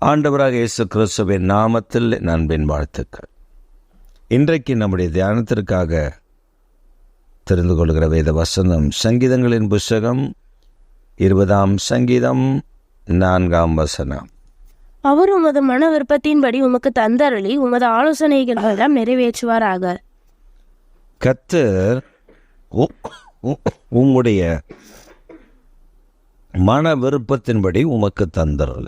ஆண்டவராக இயேசு கிறிஸ்துவின் நாமத்தில் நண்பின் வாழ்த்துக்கள். இன்றைக்கு நம்முடைய தியானத்திற்காக தெரிந்து கொள்கிற வேத வசனம் சங்கீதங்களின் புஸ்தகம் இருபதாம் சங்கீதம் நான்காம் வசனம். அவர் உமது மன விருப்பத்தின்படி உமக்கு தந்தருளி உமது ஆலோசனைகள் எல்லாம் நிறைவேற்றுவாராக. கத்தர் உ- உ- உம்முடைய மன விருப்பத்தின்படி உமக்கு தந்தருள்.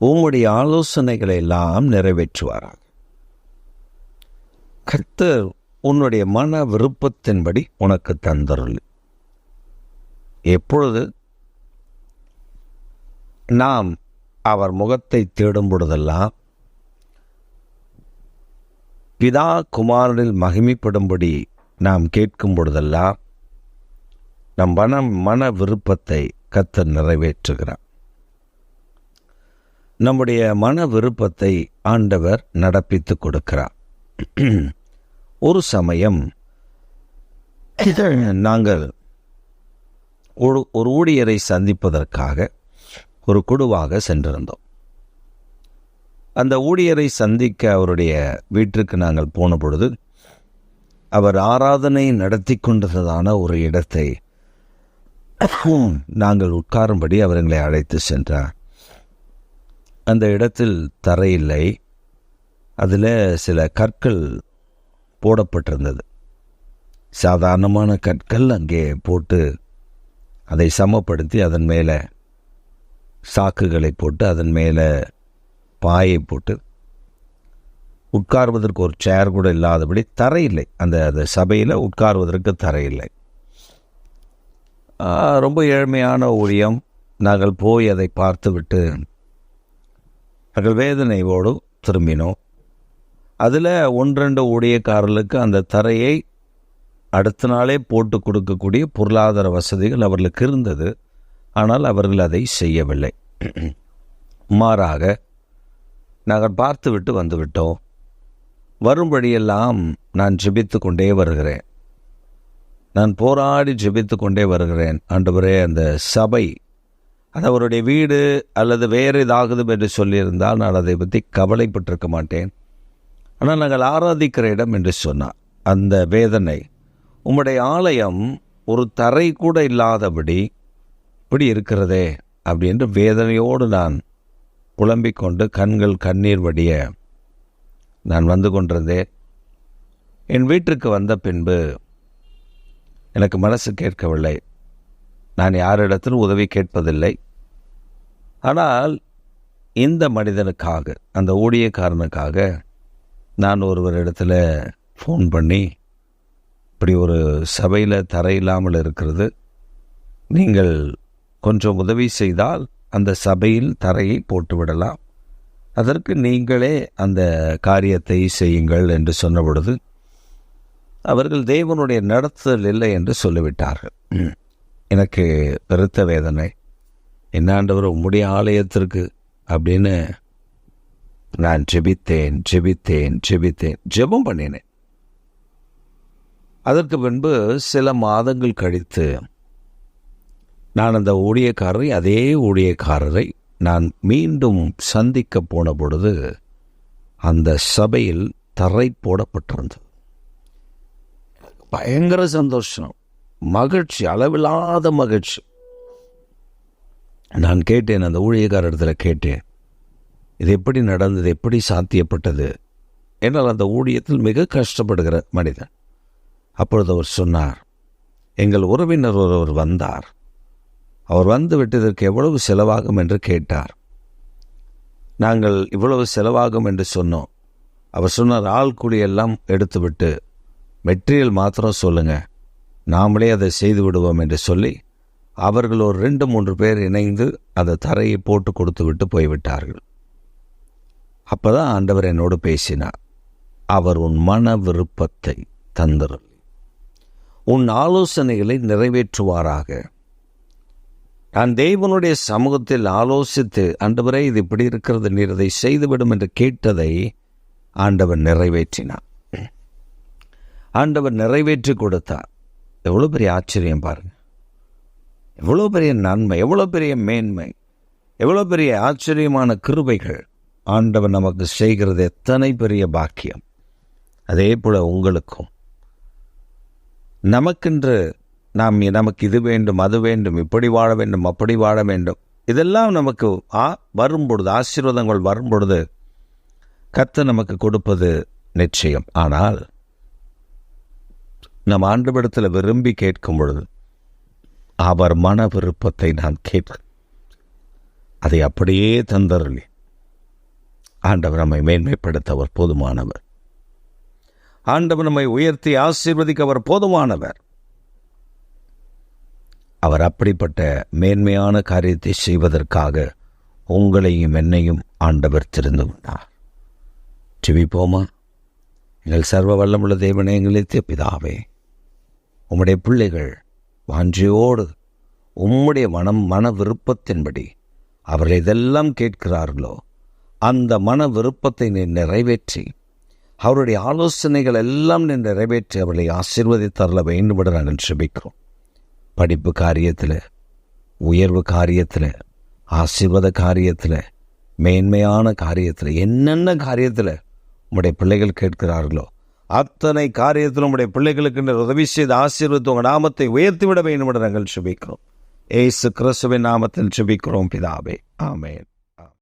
உம்முடைய ஆலோசனைகளை எல்லாம் நிறைவேற்றுவாராக. கர்த்தர் உன்னுடைய மன விருப்பத்தின்படி உனக்கு தந்தருள். எப்பொழுது நாம் அவர் முகத்தை தேடும் பொழுதெல்லாம் பிதா குமாரனில் மகிமைப்படும்படி நாம் கேட்கும் பொழுதெல்லாம் நம் மன மன விருப்பத்தை கத்தர் நிறைவேற்றுகிறார். நம்முடைய மன விருப்பத்தை ஆண்டவர் நடப்பித்து கொடுக்கிறார். ஒரு சமயம் நாங்கள் ஒரு ஒரு ஊழியரை சந்திப்பதற்காக ஒரு குழுவாக சென்றிருந்தோம். அந்த ஊழியரை சந்திக்க அவருடைய வீட்டிற்கு நாங்கள் போன பொழுது அவர் ஆராதனை நடத்தி கொண்டதான ஒரு இடத்தை நாங்கள் உட்காரும்படி அவர் எங்களை அழைத்து சென்றார். அந்த இடத்தில் தரையில்லை அதில் சில கற்கள் போடப்பட்டிருந்தது. சாதாரணமான கற்கள் அங்கே போட்டு அதை சமப்படுத்தி அதன் மேலே சாக்குகளை போட்டு அதன் மேலே பாயை போட்டு உட்கார்வதற்கு ஒரு சேர் கூட இல்லாதபடி தரையில்லை அந்த அந்த சபையில் உட்கார்வதற்கு தரையில்லை ரொம்ப ஏழ்மையான ஊழியம். நாங்கள் போய் அதை பார்த்துவிட்டு அவர்கள் வேதனையோடு திரும்பினோம். அதில் ஒன்றெண்டு ஊழியக்காரர்களுக்கு அந்த தரையை அடுத்த நாளே போட்டு கொடுக்கக்கூடிய பொருளாதார வசதிகள் அவர்களுக்கு இருந்தது. ஆனால் அவர்கள் அதை செய்யவில்லை. மாறாக நாங்கள் பார்த்துவிட்டு வந்துவிட்டோம். வரும்படியெல்லாம் நான் ஜெபித்து கொண்டே வருகிறேன். நான் போராடி ஜெபித்து கொண்டே வருகிறேன். ஆண்டவரே அந்த சபை அது அவருடைய வீடு அல்லது வேறு இதாகுதும் என்று சொல்லியிருந்தால் நான் அதை பற்றி கவலைப்பட்டிருக்க மாட்டேன். ஆனால் நாங்கள் ஆராதிக்கிற இடம் என்று சொன்னார். அந்த வேதனை உம்முடைய ஆலயம் ஒரு தரை கூட இல்லாதபடி இப்படி இருக்கிறதே அப்படின்று வேதனையோடு நான் புலம்பிக் கொண்டு கண்கள் கண்ணீர் வடிய நான் வந்து கொண்டிருந்தேன். என் வீட்டிற்கு வந்த பின்பு எனக்கு மனசு கேட்கவில்லை. நான் யாரிடத்திலும் உதவி கேட்பதில்லை. ஆனால் இந்த மனிதனுக்காக அந்த ஊழியக்காரனுக்காக நான் ஒருவரிடத்தில் ஃபோன் பண்ணி இப்படி ஒரு சபையில் தரையில்லாமல் இருக்கிறது நீங்கள் கொஞ்சம் உதவி செய்தால் அந்த சபையில் தரையை போட்டுவிடலாம் அதற்கு நீங்களே அந்த காரியத்தை செய்யுங்கள் என்று சொன்ன பொழுது அவர்கள் தேவனுடைய நடத்துதல் இல்லை என்று சொல்லிவிட்டார்கள். எனக்கு பெருத்த வேதனை. என்னாண்டவர் உம்முடைய ஆலயத்திற்கு அப்படின்னு நான் ஜெபித்தேன் ஜெபித்தேன் ஜெபித்தேன் ஜெபம் பண்ணினேன். அதற்கு பின்பு சில மாதங்கள் கழித்து நான் அந்த ஊழியக்காரரை அதே ஊழியக்காரரை நான் மீண்டும் சந்திக்க போன பொழுது அந்த சபையில் தரை போடப்பட்டிருந்தது. பயங்கர சந்தோஷம். மகிழ்ச்சி அளவில்லாத மகிழ்ச்சி. நான் கேட்டேன் அந்த ஊழியக்காரத்தில் கேட்டேன் இது எப்படி நடந்தது? எப்படி சாத்தியப்பட்டது? என்னால் அந்த ஊழியத்தில் மிக கஷ்டப்படுகிற மனிதன். அப்பொழுது அவர் சொன்னார் எங்கள் உறவினர் ஒருவர் வந்தார். அவர் வந்து விட்டதற்கு எவ்வளவு செலவாகும் என்று கேட்டார். நாங்கள் இவ்வளவு செலவாகும் என்று சொன்னோம். அவர் சொன்னார் ஆள் கூலி எல்லாம் எடுத்துவிட்டு மெட்டீரியல் மாத்திரம் சொல்லுங்கள் நாமளே அதை செய்து விடுவோம் என்று சொல்லி அவர்கள் ஒரு ரெண்டு மூன்று பேர் இணைந்து அந்த தரையை போட்டு கொடுத்து விட்டு போய்விட்டார்கள். அப்பதான் ஆண்டவர் என்னோடு பேசினார். அவர் உன் மன விருப்பத்தை தந்தருள். உன் ஆலோசனைகளை நிறைவேற்றுவாராக. நான் தெய்வனுடைய சமூகத்தில் ஆலோசித்து ஆண்டவரே இது இப்படி இருக்கிறது நீர் இதை செய்துவிடும் என்று கேட்டதை ஆண்டவர் நிறைவேற்றினார். ஆண்டவர் நிறைவேற்றி கொடுத்தார். எவ்வளோ பெரிய ஆச்சரியம் பாருங்கள் எவ்வளோ பெரிய நன்மை எவ்வளோ பெரிய மேன்மை எவ்வளோ பெரிய ஆச்சரியமான கிருபைகள் ஆண்டவர் நமக்கு செய்கிறது எத்தனை பெரிய பாக்கியம். அதே போல உங்களுக்கும். நமக்கென்று நாம் நமக்கு இது வேண்டும் அது வேண்டும் இப்படி வாழ வேண்டும் அப்படி வாழ வேண்டும். இதெல்லாம் நமக்கு ஆ வரும் பொழுது ஆசீர்வாதங்கள் வரும் பொழுது நமக்கு கொடுப்பது நிச்சயம். ஆனால் நம் ஆண்டவரிடத்தில் விரும்பி கேட்கும் பொழுது அவர் மன விருப்பத்தை நான் கேட்க அதை அப்படியே தந்தரலி ஆண்டவர் நம்மை மேன்மைப்படுத்த அவர் போதுமானவர். ஆண்டவர் நம்மை உயர்த்தி ஆசீர்வதிக்க அவர் போதுமானவர். அவர் அப்படிப்பட்ட மேன்மையான காரியத்தை செய்வதற்காக உங்களையும் என்னையும் ஆண்டவர் திறந்து கொண்டார். செவிப்போமா எங்கள் சர்வ வல்லமுள்ள தேவனே எங்களை பிதாவே உம்முடைய பிள்ளைகள் வாஞ்சியோடு உம்முடைய மனம் மன விருப்பத்தின்படி அவர்கள் இதெல்லாம் கேட்கிறார்களோ அந்த மன விருப்பத்தை நீ நிறைவேற்றி அவருடைய ஆலோசனைகள் எல்லாம் நீ நிறைவேற்றி அவர்களை ஆசீர்வதித்தரல வேண்டும் என்று நாங்கள் செபிக்கிறோம் படிப்பு காரியத்தில் உயர்வு காரியத்தில் ஆசீர்வாத காரியத்தில் மேன்மையான காரியத்தில் என்னென்ன காரியத்தில் உங்களுடைய பிள்ளைகள் கேட்கிறார்களோ அத்தனை காரியத்தில் உம்முடைய பிள்ளைகளுக்கு இந்த உதவி செய்து ஆசீர்வத்து உங்கள் நாமத்தை உயர்த்திவிட வேண்டும் என்று நாங்கள் சுபிக்கிறோம் ஏசு கிறிஸ்துவின் நாமத்தில் சுபிக்கிறோம் பிதாவே. ஆமேன்.